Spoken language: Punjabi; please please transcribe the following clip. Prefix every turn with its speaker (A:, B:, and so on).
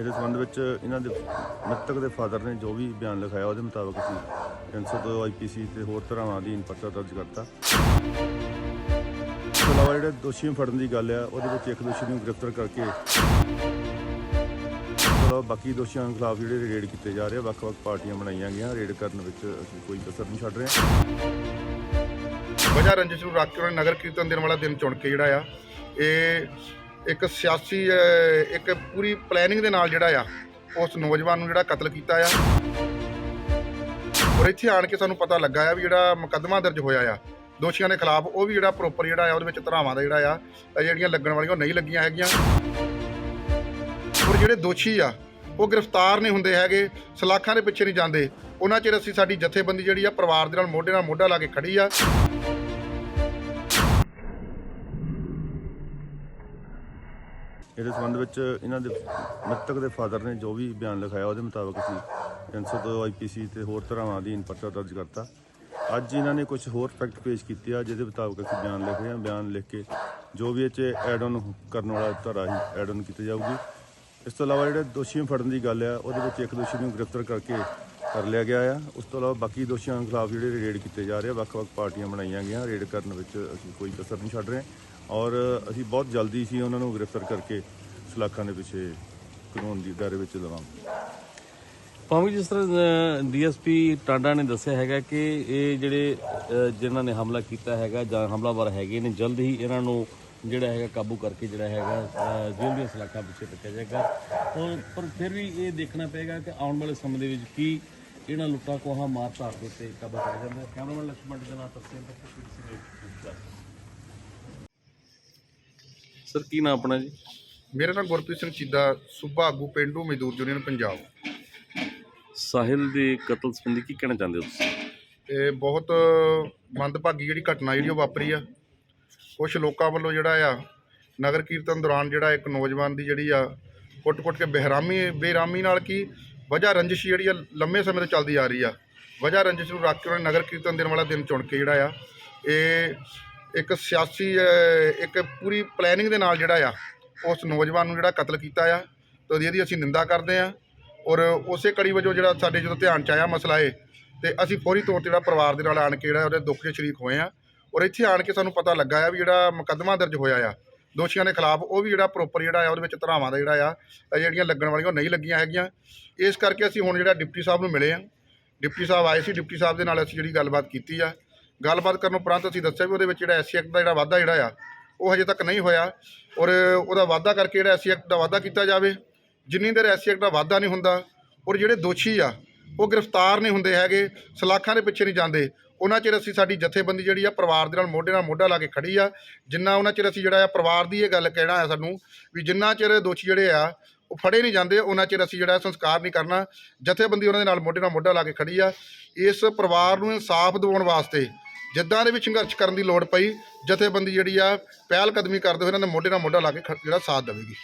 A: ਇਹਦੇ ਸੰਬੰਧ ਵਿੱਚ ਇਹਨਾਂ ਦੇ ਮ੍ਰਿਤਕ ਦੇ ਫਾਦਰ ਨੇ ਜੋ ਵੀ ਬਿਆਨ ਲਿਖਾਇਆ ਉਹਦੇ ਮੁਤਾਬਕ ਅਸੀਂ 302 ਆਈਪੀਸੀ ਤੇ ਹੋਰ ਧਾਰਾਵਾਂ ਅਧੀਨ ਪਰਚਾ ਦਰਜ ਕਰਤਾ। ਇਸ ਤੋਂ ਇਲਾਵਾ ਜਿਹੜੇ ਦੋਸ਼ੀ ਨੂੰ ਫੜਨ ਦੀ ਗੱਲ ਆ, ਉਹਦੇ ਵਿੱਚ ਇੱਕ ਦੋਸ਼ੀ ਨੂੰ ਗ੍ਰਿਫਤਾਰ ਕਰਕੇ ਬਾਕੀ ਦੋਸ਼ੀਆਂ ਦੇ ਖਿਲਾਫ ਜਿਹੜੇ ਰੇਡ ਕੀਤੇ ਜਾ ਰਹੇ ਆ, ਵੱਖ-ਵੱਖ ਪਾਰਟੀਆਂ ਬਣਾਈਆਂ ਗਈਆਂ, ਰੇਡ ਕਰਨ ਵਿੱਚ ਅਸੀਂ ਕੋਈ ਕਸਰ ਨਹੀਂ ਛੱਡ ਰਹੇ।
B: ਵਜ੍ਹਾ ਰੰਜਿਸ਼ ਨੂੰ ਰੱਖ ਕੇ ਨਗਰ ਕੀਰਤਨ ਦੇਣ ਵਾਲਾ ਦਿਨ ਚੁਣ ਕੇ ਜਿਹੜਾ ਆ, ਇਹ ਇੱਕ ਸਿਆਸੀ ਇੱਕ ਪੂਰੀ ਪਲੈਨਿੰਗ ਦੇ ਨਾਲ ਜਿਹੜਾ ਆ, ਉਸ ਨੌਜਵਾਨ ਨੂੰ ਜਿਹੜਾ ਕਤਲ ਕੀਤਾ ਆ। ਔਰ ਇੱਥੇ ਆਣ ਕੇ ਸਾਨੂੰ ਪਤਾ ਲੱਗਾ ਆ ਵੀ ਜਿਹੜਾ ਮੁਕੱਦਮਾ ਦਰਜ ਹੋਇਆ ਆ, ਦੋਸ਼ੀਆਂ ਦੇ ਖਿਲਾਫ ਉਹ ਵੀ ਜਿਹੜਾ ਪ੍ਰੋਪਰ ਜਿਹੜਾ ਆ, ਉਹਦੇ ਵਿੱਚ ਧਰਾਵਾਂ ਦਾ ਜਿਹੜਾ ਆ ਜਿਹੜੀਆਂ ਲੱਗਣ ਵਾਲੀਆਂ ਉਹ ਨਹੀਂ ਲੱਗੀਆਂ ਹੈਗੀਆਂ। ਔਰ ਜਿਹੜੇ ਦੋਸ਼ੀ ਆ, ਉਹ ਗ੍ਰਿਫਤਾਰ ਨਹੀਂ ਹੁੰਦੇ ਹੈਗੇ, ਸਲਾਖਾਂ ਦੇ ਪਿੱਛੇ ਨਹੀਂ ਜਾਂਦੇ। ਉਹਨਾਂ ਚਿਰ ਅਸੀਂ ਸਾਡੀ ਜਥੇਬੰਦੀ ਜਿਹੜੀ ਆ, ਪਰਿਵਾਰ ਦੇ ਨਾਲ, ਮੋਢੇ ਨਾਲ ਮੋਢਾ ਲਾ ਕੇ ਖੜੀ ਆ।
A: ਇਹਦੇ ਸੰਬੰਧ ਵਿੱਚ ਇਹਨਾਂ ਦੇ ਮ੍ਰਿਤਕ ਦੇ ਫਾਦਰ ਨੇ ਜੋ ਵੀ ਬਿਆਨ ਲਿਖਾਇਆ ਉਹਦੇ ਮੁਤਾਬਕ ਅਸੀਂ 302 ਆਈਪੀਸੀ ਤੇ ਹੋਰ ਤਰ੍ਹਾਂ ਅਧੀਨ ਪਰਚਾ ਦਰਜ ਕਰਤਾ। ਅੱਜ ਇਹਨਾਂ ਨੇ ਕੁਝ ਹੋਰ ਫੈਕਟ ਪੇਸ਼ ਕੀਤੇ ਆ, ਜਿਹਦੇ ਮੁਤਾਬਕ ਅਸੀਂ ਬਿਆਨ ਲਿਖ ਰਹੇ ਹਾਂ ਬਿਆਨ ਲਿਖ ਕੇ ਜੋ ਵੀ ਇਹ 'ਚ ਐਡ ਆਨ ਕਰਨ ਵਾਲਾ ਧਾਰਾ ਹੀ ਐਡ ਆਨ ਕੀਤੀ ਜਾਊਗੀ। ਇਸ ਤੋਂ ਇਲਾਵਾ ਜਿਹੜੇ ਦੋਸ਼ੀਆਂ ਫੜਨ ਦੀ ਗੱਲ ਆ, ਉਹਦੇ ਵਿੱਚ ਇੱਕ ਦੋਸ਼ੀ ਨੂੰ ਗ੍ਰਿਫਤਾਰ ਕਰਕੇ ਕਰ ਲਿਆ ਗਿਆ ਆ। ਉਸ ਤੋਂ ਇਲਾਵਾ ਬਾਕੀ ਦੋਸ਼ੀਆਂ ਖਿਲਾਫ ਜਿਹੜੇ ਰੇਡ ਕੀਤੇ ਜਾ ਰਹੇ ਆ, ਵੱਖ-ਵੱਖ ਪਾਰਟੀਆਂ ਬਣਾਈਆਂ ਗਈਆਂ। ਰੇਡ ਕਰਨ ਵਿੱਚ ਅਸੀਂ ਕੋਈ ਕਸਰ ਨਹੀਂ ਛੱਡ ਰਹੇ। ਔਰ ਅਸੀਂ ਬਹੁਤ ਜਲਦੀ ਸੀ ਉਹਨਾਂ ਨੂੰ ਗ੍ਰਿਫਤਾਰ ਕਰਕੇ ਸਲਾਖਾਂ ਦੇ ਪਿੱਛੇ ਕਾਨੂੰਨ ਦੀ ਦਾਇਰੇ ਵਿੱਚ ਲਵਾਂਗੇ।
C: ਭਾਵੇਂ ਜਿਸ ਤਰ੍ਹਾਂ ਡੀਐਸਪੀ ਟਾਂਡਾ ਨੇ ਦੱਸਿਆ ਹੈਗਾ ਕਿ ਇਹ ਜਿਹੜੇ ਅ, ਜਿਨ੍ਹਾਂ ਨੇ ਹਮਲਾ ਕੀਤਾ ਹੈਗਾ ਜਾਂ ਹਮਲਾਵਰ ਹੈਗੇ ਨੇ ਜਲਦ ਹੀ ਇਹਨਾਂ ਨੂੰ ਜਿਹੜਾ ਹੈਗਾ ਕਾਬੂ ਕਰਕੇ ਜਿਹੜਾ ਹੈਗਾ ਜੇਲ੍ਹ ਦੀਆਂ ਸਲਾਖਾਂ ਪਿੱਛੇ ਰੱਖਿਆ ਜਾਏਗਾ। ਔਰ ਪਰ ਫਿਰ ਵੀ ਇਹ ਦੇਖਣਾ ਪਏਗਾ ਕਿ ਆਉਣ ਵਾਲੇ ਸਮੇਂ ਦੇ ਵਿੱਚ ਕੀ ਇਹਨਾਂ ਲੁੱਟਾਂ ਕੋਹਾਂ ਮਾਰ ਧਾਰ ਦੇ ਉੱਤੇ ਕਾਬੂ ਪਾਇਆ ਜਾਂਦਾ ਕੈਮਰਾਮੈਨ ਲక్ష్ਮਣ ਦੇ ਨਾਲ ਤਸਵੀਰ ਤੱਕ ਸਰ ਕੀ ਨਾਮ ਆਪਣਾ ਜੀ?
B: ਮੇਰਾ ਨਾਮ ਗੁਰਪ੍ਰੀਤ ਸਿੰਘ ਚੀਦਾ ਸੂਬਾ ਆਗੂ ਪਿੰਡੂ ਮਜ਼ਦੂਰ ਯੂਨੀਅਨ ਪੰਜਾਬ।
C: ਸਾਹਿਲ ਦੇ ਕਤਲ ਸੰਬੰਧੀ ਕੀ ਕਹਿਣਾ ਚਾਹੁੰਦੇ ਹੋ ਤੁਸੀਂ?
B: ਇਹ ਬਹੁਤ ਮੰਦਭਾਗੀ ਜਿਹੜੀ ਘਟਨਾ ਜਿਹੜੀ ਉਹ ਵਾਪਰੀ ਆ। ਕੁਝ ਲੋਕਾਂ ਵੱਲੋਂ ਜਿਹੜਾ ਆ ਨਗਰ ਕੀਰਤਨ ਦੌਰਾਨ ਜਿਹੜਾ ਇੱਕ ਨੌਜਵਾਨ ਦੀ ਜਿਹੜੀ ਆ ਕੁੱਟ-ਕੁੱਟ ਕੇ ਬੇਰਾਮੀ ਬੇਰਾਮੀ ਨਾਲ ਕੀ ਵਜ੍ਹਾ ਰੰਜਿਸ਼ ਜਿਹੜੀ ਆ ਲੰਮੇ ਸਮੇਂ ਤੋਂ ਚੱਲਦੀ ਆ ਰਹੀ ਆ। ਵਜ੍ਹਾ ਰੰਜਿਸ਼ ਨੂੰ ਰੱਖ ਕੇ ਉਹਨੇ ਨਗਰ ਕੀਰਤਨ ਦੇਣ ਵਾਲਾ ਦਿਨ ਚੁਣ ਕੇ ਜਿਹੜਾ ਆ ਇਹ ਇੱਕ ਸਿਆਸੀ ਇੱਕ ਪੂਰੀ ਪਲੈਨਿੰਗ ਦੇ ਨਾਲ ਜਿਹੜਾ ਆ, ਉਸ ਨੌਜਵਾਨ ਨੂੰ ਜਿਹੜਾ ਕਤਲ ਕੀਤਾ ਆ, ਤੇ ਉਹਦੀ ਇਹਦੀ ਅਸੀਂ ਨਿੰਦਾ ਕਰਦੇ ਆ ਔਰ ਉਸੇ ਕੜੀ ਵਜੋਂ ਜਿਹੜਾ ਸਾਡੇ ਜਦੋਂ ਧਿਆਨ ਚ ਆਇਆ ਮਸਲਾ ਇਹ, ਤੇ ਅਸੀਂ ਫੌਰੀ ਤੌਰ ਤੇ ਜਿਹੜਾ ਪਰਿਵਾਰ ਦੇ ਨਾਲ ਆਣ ਕੇ ਜਿਹੜਾ ਉਹਦੇ ਦੁੱਖ 'ਚ ਸ਼ਰੀਕ ਹੋਏ ਆ ਔਰ ਇੱਥੇ ਆਣ ਕੇ ਸਾਨੂੰ ਪਤਾ ਲੱਗਾ ਆ ਵੀ ਜਿਹੜਾ ਮੁਕੱਦਮਾ ਦਰਜ ਹੋਇਆ ਆ, ਦੋਸ਼ੀਆਂ ਦੇ ਖਿਲਾਫ ਉਹ ਵੀ ਜਿਹੜਾ ਪ੍ਰੋਪਰ ਜਿਹੜਾ ਆ ਉਹਦੇ ਵਿੱਚ ਧਾਰਾਵਾਂ ਦਾ ਜਿਹੜਾ ਆ ਜਿਹੜੀਆਂ ਲੱਗਣ ਵਾਲੀਆਂ ਉਹ ਨਹੀਂ ਲੱਗੀਆਂ ਹੈਗੀਆਂ। ਇਸ ਕਰਕੇ ਅਸੀਂ ਹੁਣ ਜਿਹੜਾ ਡਿਪਟੀ ਸਾਹਿਬ ਨੂੰ ਮਿਲੇ ਆ, ਡਿਪਟੀ ਸਾਹਿਬ ਆਏ ਸੀ, ਡਿਪਟੀ ਸਾਹਿਬ ਦੇ ਨਾਲ ਅਸੀਂ ਜਿਹੜੀ ਗੱਲਬਾਤ ਕੀਤੀ ਆ ਗੱਲਬਾਤ ਕਰਨ ਉਪਰੰਤ ਅਸੀਂ ਦੱਸਿਆ ਵੀ ਉਹਦੇ ਵਿੱਚ ਜਿਹੜਾ ਐਸਸੀ ਐਕਟ ਦਾ ਜਿਹੜਾ ਵਾਅਦਾ ਜਿਹੜਾ ਆ, ਉਹ ਹਜੇ ਤੱਕ ਨਹੀਂ ਹੋਇਆ ਔਰ ਉਹਦਾ ਵਾਅਦਾ ਕਰਕੇ ਜਿਹੜਾ ਐਸਸੀ ਐਕਟ ਦਾ ਵਾਅਦਾ ਕੀਤਾ ਜਾਵੇ। ਜਿੰਨੀ ਦੇਰ ਐਸਸੀ ਐਕਟ ਦਾ ਵਾਅਦਾ ਨਹੀਂ ਹੁੰਦਾ ਔਰ ਜਿਹੜੇ ਦੋਸ਼ੀ ਆ, ਉਹ ਗ੍ਰਿਫਤਾਰ ਨਹੀਂ ਹੁੰਦੇ ਹੈਗੇ, ਸਲਾਖਾਂ ਦੇ ਪਿੱਛੇ ਨਹੀਂ ਜਾਂਦੇ। ਉਹਨਾਂ ਚਿਰ ਅਸੀਂ ਸਾਡੀ ਜਥੇਬੰਦੀ ਜਿਹੜੀ ਆ, ਪਰਿਵਾਰ ਦੇ ਨਾਲ ਮੋਢੇ ਨਾਲ ਮੋਢਾ ਲਾ ਕੇ ਖੜੀ ਆ। ਜਿੰਨਾ ਉਹਨਾਂ ਚਿਰ ਅਸੀਂ ਜਿਹੜਾ ਆ, ਪਰਿਵਾਰ ਦੀ ਇਹ ਗੱਲ ਕਹਿਣਾ ਆ ਸਾਨੂੰ ਵੀ ਜਿੰਨਾ ਚਿਰ ਦੋਸ਼ੀ ਜਿਹੜੇ ਆ, ਉਹ ਫੜੇ ਨਹੀਂ ਜਾਂਦੇ, ਉਹਨਾਂ ਚਿਰ ਅਸੀਂ ਜਿਹੜਾ ਸੰਸਕਾਰ ਨਹੀਂ ਕਰਨਾ। ਜਥੇਬੰਦੀ ਉਹਨਾਂ ਦੇ ਨਾਲ ਮੋਢੇ ਨਾਲ ਮੋਢਾ ਲਾ ਕੇ ਖੜੀ ਆ। ਇਸ ਪਰਿਵਾਰ ਨੂੰ ਇਨਸਾਫ ਦਿਵਾਉਣ ਵਾਸਤੇ ਜਿੱਦਾਂ ਦੇ ਵੀ ਸੰਘਰਸ਼ ਕਰਨ ਦੀ ਲੋੜ ਪਈ, ਜਥੇਬੰਦੀ ਜਿਹੜੀ ਆ ਪਹਿਲ ਕਦਮੀ ਕਰਦੇ ਹੋਏ ਇਹਨਾਂ ਦੇ ਮੋਢੇ ਨਾਲ ਮੋਢਾ ਲਾ ਕੇ ਖ- ਜਿਹੜਾ ਸਾਥ ਦੇਵੇਗੀ।